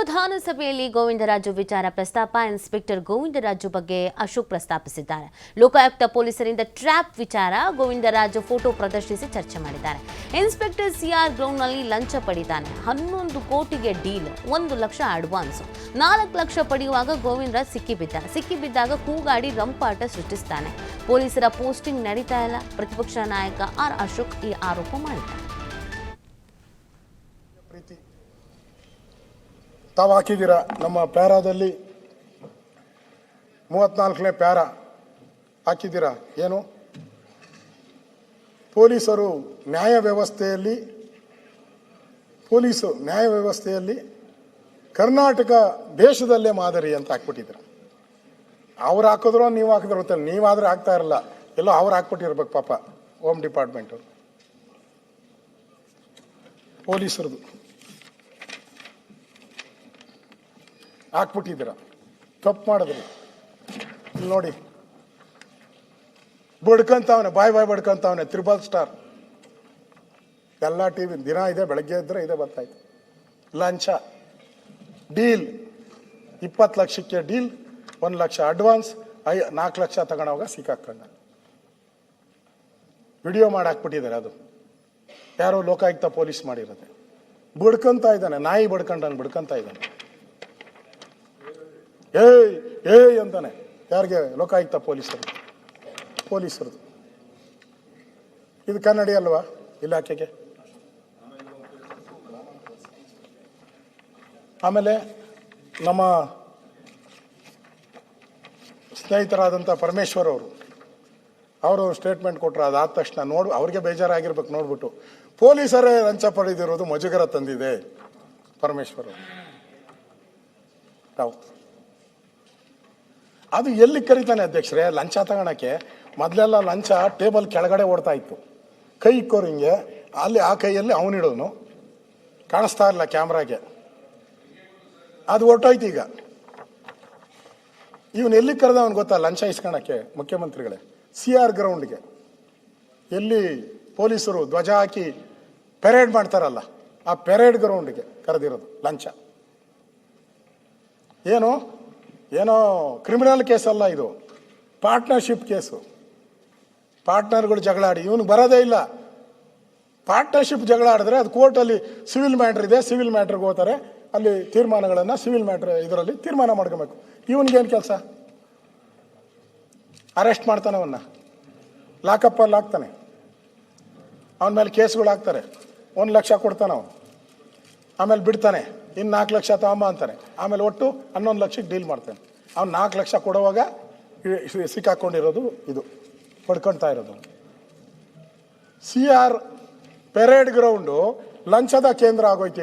ವಿಧಾನಸಭೆಯಲ್ಲಿ ಗೋವಿಂದರಾಜು ವಿಚಾರ ಪ್ರಸ್ತಾಪ, ಇನ್ಸ್ಪೆಕ್ಟರ್ ಗೋವಿಂದರಾಜು ಬಗ್ಗೆ ಅಶೋಕ್ ಪ್ರಸ್ತಾಪಿಸಿದ್ದಾರೆ. ಲೋಕಾಯುಕ್ತ ಪೊಲೀಸರಿಂದ ಟ್ರ್ಯಾಪ್ ವಿಚಾರ ಗೋವಿಂದರಾಜು ಫೋಟೋ ಪ್ರದರ್ಶಿಸಿ ಚರ್ಚೆ ಮಾಡಿದ್ದಾರೆ. ಇನ್ಸ್ಪೆಕ್ಟರ್ ಸಿಆರ್ ಗ್ರೌಂಡ್ನಲ್ಲಿ ಲಂಚ ಪಡಿತಾನೆ. ಹನ್ನೊಂದು ಕೋಟಿಗೆ ಡೀಲ್, ಒಂದು ಲಕ್ಷ ಅಡ್ವಾನ್ಸ್. ನಾಲ್ಕು ಲಕ್ಷ ಪಡೆಯುವಾಗ ಗೋವಿಂದರಾಜ್ ಸಿಕ್ಕಿಬಿದ್ದ, ಸಿಕ್ಕಿಬಿದ್ದಾಗ ಕೂಗಾಡಿ ರಂಪಾಟ ಸೃಷ್ಟಿಸ್ತಾನೆ. ಪೊಲೀಸರ ಪೋಸ್ಟಿಂಗ್ ನಡೀತಾ ಇಲ್ಲ. ಪ್ರತಿಪಕ್ಷ ನಾಯಕ ಆರ್ ಅಶೋಕ್ ಈ ಆರೋಪ ಮಾಡಿದ್ದಾರೆ. ತಾವು ಹಾಕಿದ್ದೀರ? ನಮ್ಮ ಪ್ಯಾರಾದಲ್ಲಿ ಮೂವತ್ನಾಲ್ಕನೇ ಪ್ಯಾರ ಹಾಕಿದ್ದೀರ? ಏನು? ಪೊಲೀಸರು ನ್ಯಾಯ ವ್ಯವಸ್ಥೆಯಲ್ಲಿ ಪೊಲೀಸು ನ್ಯಾಯ ವ್ಯವಸ್ಥೆಯಲ್ಲಿ ಕರ್ನಾಟಕ ದೇಶದಲ್ಲೇ ಮಾದರಿ ಅಂತ ಹಾಕ್ಬಿಟ್ಟಿದ್ದೀರ. ಅವ್ರು ಹಾಕಿದ್ರು ನೀವು ಹಾಕಿದ್ರು ಗೊತ್ತಿಲ್ಲ. ನೀವಾದ್ರೆ ಹಾಕ್ತಾ ಇರಲ್ಲ. ಎಲ್ಲೋ ಅವ್ರು ಹಾಕ್ಬಿಟ್ಟಿರ್ಬೇಕು ಪಾಪ ಹೋಮ್ ಡಿಪಾರ್ಟ್ಮೆಂಟ್ ಪೊಲೀಸರದು. ಹಾಕ್ಬಿಟ್ಟಿದ್ದೀರ? ತಪ್ಪು ಮಾಡಿದ್ರಿ. ನೋಡಿ. ಬಡ್ಕಂತವನೆ, ಬಾಯ್ ಬಾಯ್ ಬಡ್ಕಂತವನೆ, ತ್ರಿಬಲ್ ಸ್ಟಾರ್. ಎಲ್ಲ ಟಿ ವಿ ದಿನ ಇದೆ, ಬೆಳಗ್ಗೆ ಇದ್ರೆ ಇದೆ ಬರ್ತಾಯ್ತು ಲಂಚ. ಡೀಲ್. ಇಪ್ಪತ್ತು ಲಕ್ಷಕ್ಕೆ ಡೀಲ್, ಒಂದು ಲಕ್ಷ ಅಡ್ವಾನ್ಸ್, ಐ, ನಾಲ್ಕು ಲಕ್ಷ ತಗೊಂಡವಾಗ ಸಿಕ್ಕಾಕೊಂಡ ವಿಡಿಯೋ ಮಾಡಿ ಹಾಕ್ಬಿಟ್ಟಿದ್ದಾರೆ ಅದು. ಯಾರೋ ಲೋಕಾಯುಕ್ತ ಪೊಲೀಸ್ ಮಾಡಿರೋದೆ. ಬಡ್ಕಂತ ಇದ್ದಾನೆ, ನಾಯಿ ಬಡ್ಕೊಂಡಾನೆ ಬಡ್ಕಂತ ಇದ್ದಾನೆ. ಏಯ್ ಏಯ್ ಅಂತಾನೆ. ಯಾರಿಗೆ? ಲೋಕಾಯುಕ್ತ ಪೊಲೀಸರು. ಪೊಲೀಸರು ಇದು ಕನ್ನಡಿ ಅಲ್ವಾ ಇಲಾಖೆಗೆ? ಆಮೇಲೆ ನಮ್ಮ ಸ್ನೇಹಿತರಾದಂಥ ಪರಮೇಶ್ವರ್ ಅವರು ಅವರು ಸ್ಟೇಟ್ಮೆಂಟ್ ಕೊಟ್ಟರು ಅದಾದ ತಕ್ಷಣ ನೋಡು, ಅವ್ರಿಗೆ ಬೇಜಾರಾಗಿರ್ಬೇಕು ನೋಡ್ಬಿಟ್ಟು. ಪೊಲೀಸರೇ ಲಂಚ ಪಡೆದಿರೋದು ಮಜುಗರ ತಂದಿದೆ ಪರಮೇಶ್ವರ್ ಅವರು. ತಾವು ಅದು ಎಲ್ಲಿ ಕರಿತಾನೆ ಅಧ್ಯಕ್ಷರೇ, ಲಂಚ ತಗೊಳಕ್ಕೆ ಮೊದಲೆಲ್ಲ ಲಂಚ ಟೇಬಲ್ ಕೆಳಗಡೆ ಓಡ್ತಾ ಇತ್ತು. ಕೈ ಇಕ್ಕೋರು ಹಿಂಗೆ, ಅಲ್ಲಿ ಆ ಕೈಯಲ್ಲಿ ಅವನಿಡೋನು ಕಾಣಿಸ್ತಾ ಇಲ್ಲ ಕ್ಯಾಮ್ರಾಗೆ. ಅದು ಹೊರಟೋಯ್ತು ಈಗ. ಇವನು ಎಲ್ಲಿ ಕರೆದವನು ಗೊತ್ತಾ ಲಂಚ ಇಸ್ಕೊಳಕ್ಕೆ ಮುಖ್ಯಮಂತ್ರಿಗಳೇ? ಸಿ ಆರ್ ಗ್ರೌಂಡ್ಗೆ. ಎಲ್ಲಿ ಪೊಲೀಸರು ಧ್ವಜ ಹಾಕಿ ಪೆರೇಡ್ ಮಾಡ್ತಾರಲ್ಲ, ಆ ಪೆರೇಡ್ ಗ್ರೌಂಡ್ಗೆ ಕರೆದಿರೋದು ಲಂಚ. ಏನು? ಏನೋ ಕ್ರಿಮಿನಲ್ ಕೇಸ್ ಅಲ್ಲ ಇದು. Partnership case. ಪಾರ್ಟ್ನರ್ಗಳು ಜಗಳ ಆಡಿ ಇವನು ಬರೋದೇ ಇಲ್ಲ. ಪಾರ್ಟ್ನರ್ಶಿಪ್ ಜಗಳ ಆಡಿದ್ರೆ ಅದು ಕೋರ್ಟಲ್ಲಿ ಸಿವಿಲ್ ಮ್ಯಾಟ್ರ್ ಇದೆ, ಸಿವಿಲ್ ಮ್ಯಾಟ್ರಿಗೆ ಹೋಗ್ತಾರೆ. ಅಲ್ಲಿ ತೀರ್ಮಾನಗಳನ್ನು ಸಿವಿಲ್ ಮ್ಯಾಟ್ರ್ ಇದರಲ್ಲಿ ತೀರ್ಮಾನ ಮಾಡ್ಕೋಬೇಕು. ಇವನಿಗೇನು ಕೆಲಸ? ಅರೆಸ್ಟ್ ಮಾಡ್ತಾನೆ ಅವನ್ನ ಲಾಕಪ್ಪಲ್ಲಿ ಹಾಕ್ತಾನೆ ಅವನ ಮೇಲೆ ಕೇಸ್ಗಳು ಹಾಕ್ತಾರೆ ಒಂದು ಲಕ್ಷ ಕೊಡ್ತಾನೆ ಅವನು. ಆಮೇಲೆ ಬಿಡ್ತಾನೆ ಇನ್ನು ನಾಲ್ಕು ಲಕ್ಷ ತಗೊಂಬ ಅಂತಾನೆ. ಆಮೇಲೆ ಒಟ್ಟು ಹನ್ನೊಂದು ಲಕ್ಷಕ್ಕೆ ಡೀಲ್ ಮಾಡ್ತಾನೆ. ಅವ್ನು ನಾಲ್ಕು ಲಕ್ಷ ಕೊಡುವಾಗ ಸಿಕ್ಕಾಕೊಂಡಿರೋದು ಇದು ಪಡ್ಕೊಳ್ತಾ ಇರೋದು. ಸಿ ಆರ್ ಪೆರೇಡ್ ಗ್ರೌಂಡು ಲಂಚದ ಕೇಂದ್ರ ಆಗೋಯ್ತು.